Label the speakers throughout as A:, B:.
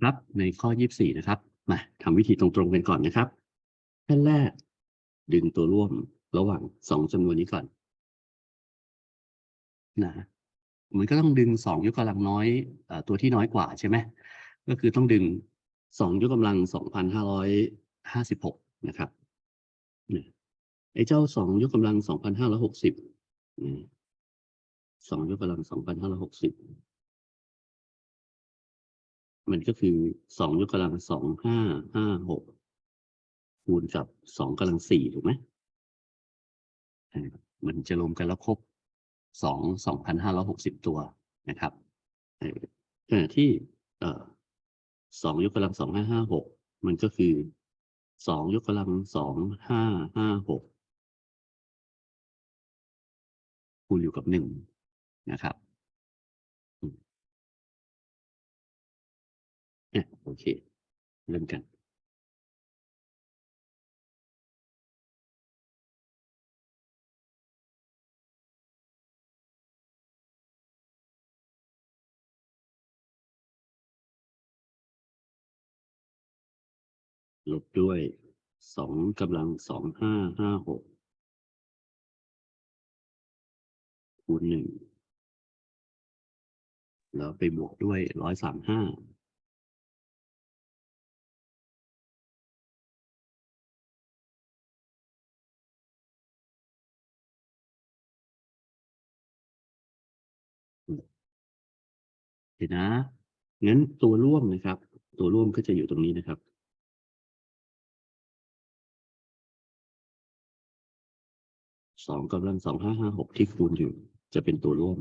A: ครับในข้อ 24 นะครับ มาทำวิธีตรงๆกันก่อนนะครับขั้นแรก ดึงตัวร่วมระหว่างสองจำนวนนี้ก่อนนะมันก็ต้องดึงสองยกกำลังน้อยอตัวที่น้อยกว่าใช่ไหมก็คือต้องดึงสองยกกำลังสองพันห้าร้อยห้าสิบหกนะครับไอ้เจ้าสองยกกำลังสองพันห้าร้อยหกสิบสองยกกำลังสองพันห้าร้อยหกสิบ มันก็คือสองยกกำลังสองห้าห้าหกคูณกับสองกำลังสี่ถูกไหมมันจะรวมกันแล้วครบสองสองพันห้าร้อยหกสิบตัวนะครับขณะที่เอ่อสองยกกำลังสองห้าห้าหกมันก็คือสองยกกำลังสองห้าห้าหกคูณอยู่กับหนึ่งนะครับ โอเค เริ่มกันลบด้วยสองกำลังสองห้าห้าหกคูณหนึ่งแล้วไปบวกด้วยร้อยสามห้า ดี๋ยวนะ งั้นตัวร่วมนะครับ ตัวร่วมก็จะอยู่ตรงนี้นะครับ สองกำลังสองห้าห้าหกที่คูณอยู่ จะเป็นตัวร่วม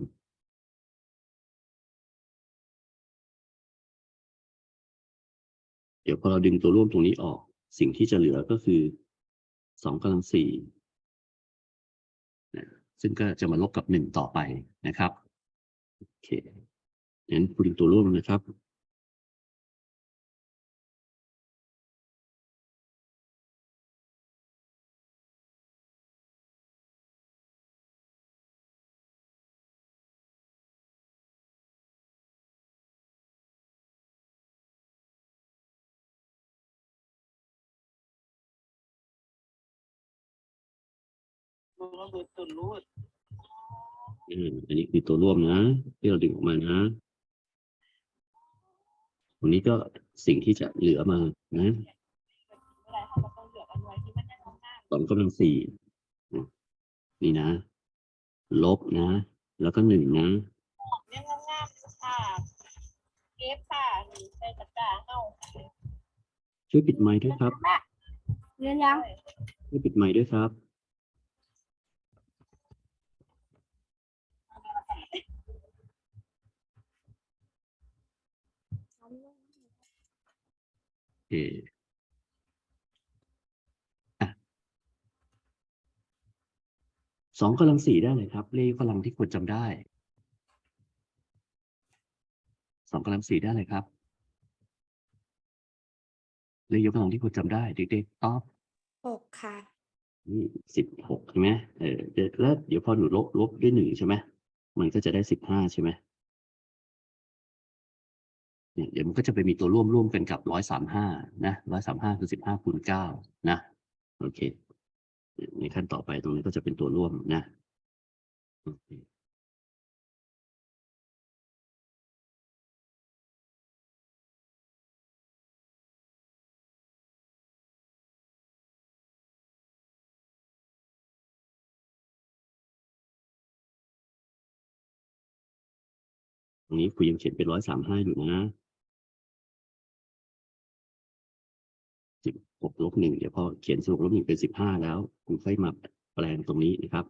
A: เดี๋ยวพอเราดึงตัวร่วมตรงนี้ออก สิ่งที่จะเหลือก็คือสองกำลังสี่ซึ่งก็จะมาลบกับหนึ่งต่อไปนะครับ โอเค งั้นพูดถึงตัวร่วมนะครับอืมอันนี้คือตัวร่วมนะ ที่เราดึงออกมานะต รงนี้ก็สิ่งที่จะเหลือมานะสองกำลังสี่อืมนี่นะ ลบนะ แล้วก็หนึ่งนะ
B: เนี่ยงามๆค่ะเก็บค่ะนี่ใส่ตะกร้าเฮา
A: ช่วยปิดไมค์ด้วยครับ
B: เรียนยัง
A: ช่วยปิดไมค์ด้วยครับ โอเคอะสองกำลังสี่ได้เลยครับ เลขกำลังที่คุณจำได้สองกำลังสี่ได้เลยครับเลขยกกำลังที่คุณจำได้เด็กๆตอบ
B: หกค่ะ
A: นี่สิบหกใช่ไหมเออเดี๋ยวแล้วเดี๋ยวพอหนูลบลบด้วยหนึ่งใช่ไหมมันก็จะได้สิบห้าใช่ไหม เนี่ยเดี๋ยวมันก็จะไปมีตัวร่วมร่วมกันกับร้อยสามห้านะร้อยสามห้าคือสิบห้าคูณเก้านะโอเค ในขั้นต่อไปตรงนี้ก็จะเป็นตัวร่วมนะโอเคตรงนี้ครูยังเขียนเป็นร้อยสามห้าอยู่นะ สิบหกลบหนึ่งเดี๋ยวพอเขียนสิบหกลบหนึ่งเป็นสิบห้าแล้ว คุณค่อยมาแปลงตรงนี้นะครับ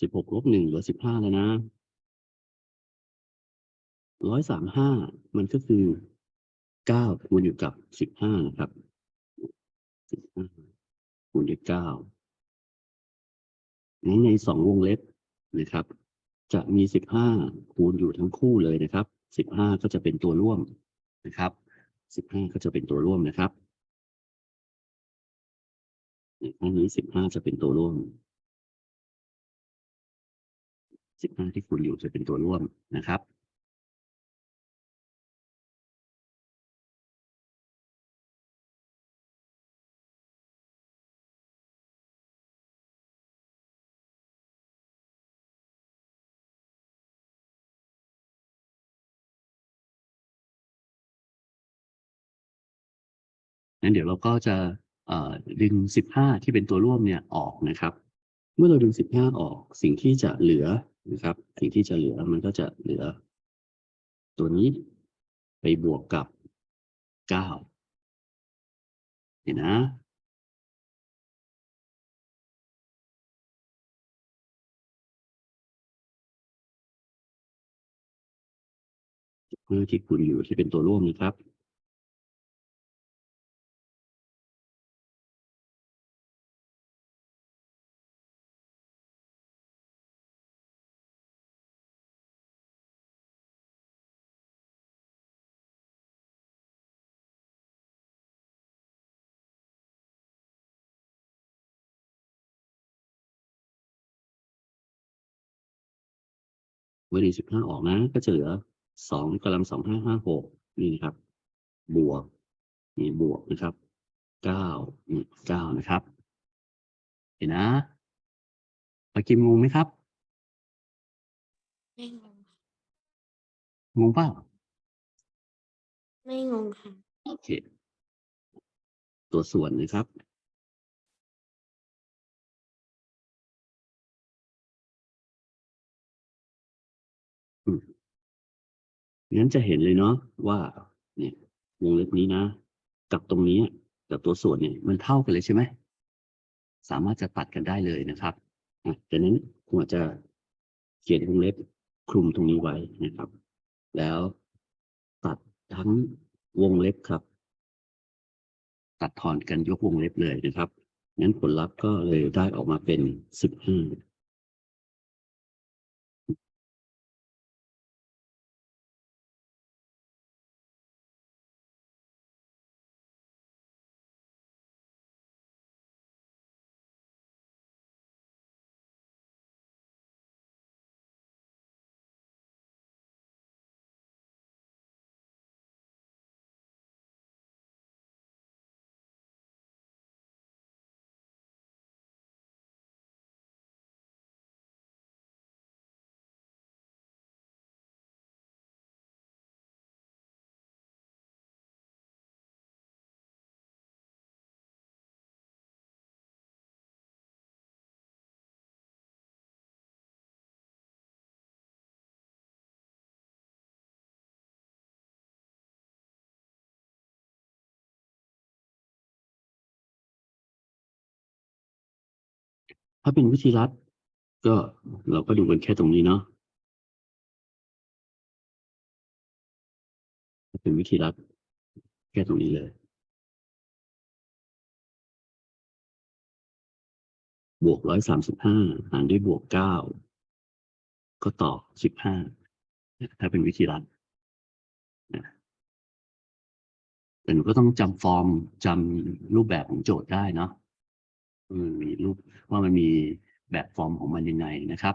A: สิบหกลบหนึ่งเหลือสิบห้าแล้วนะร้อยสามห้ามันก็คือเก้าคูณอยู่กับสิบห้านะครับสิบห้าคูณด้วยเก้างั้นในสองวงเล็บนะครับ จะมีสิบห้าคูณอยู่ทั้งคู่เลยนะครับสิบห้าก็จะเป็นตัวร่วมนะครับสิบห้าก็จะเป็นตัวร่วมนะครับอันนี้สิบห้าจะเป็นตัวร่วม สิบห้าที่คูณอยู่จะเป็นตัวร่วมนะครับงั้นเดี๋ยวเราก็จะดึงสิบห้าที่เป็นตัวร่วมเนี่ยออกนะครับ เมื่อเราดึงสิบห้าออกสิ่งที่จะเหลือ นะครับสิ่งที่จะเหลือมันก็จะเหลือ ตัวนี้ไปบวกกับเก้าเห็นนะเมื่อที่คุณอยู่ที่เป็นตัวร่วมนะครับ เมื่อดีสิบห้าออกนะ ก็จะเหลือสองกำลังสองห้าห้าหกนี่นะครับ บวกนี่บวกนะครับเก้านี่เก้านะครับ เห็นนะปากิมงงไหมครับ
C: ไม่งง
A: งงเปล่า
C: ไม่งงค่ะ
A: โอเค ตัวส่วนนะครับ งั้นจะเห็นเลยเนาะว่าเนี่ยวงเล็บนี้นะ กับตรงนี้กับตัวส่วนเนี่ยมันเท่ากันเลยใช่ไหมสามารถจะตัดกันได้เลยนะครับอะดังนั้นผมอาจจะเขียนวงเล็บคลุมตรงนี้ไว้นะครับ แล้วตัดทั้งวงเล็บครับ ตัดทอนกันยกวงเล็บเลยนะครับงั้นผลลัพธ์ก็เลยได้ออกมาเป็นสิบห้า ถ้าเป็นวิธีรัดก็เราก็ดูกันแค่ตรงนี้เนาะถ้าเป็นวิธีรัดแค่ตรงนี้เลย บวกร้อยสามสิบห้าหารด้วยบวกเก้าก็ตอบสิบห้าถ้าเป็นวิธีรัดแต่หนูก็ต้องจำฟอร์มจำรูปแบบของโจทย์ได้เนาะ มันมีรูปว่ามันมีแบบฟอร์มของมันยังไงนะครับ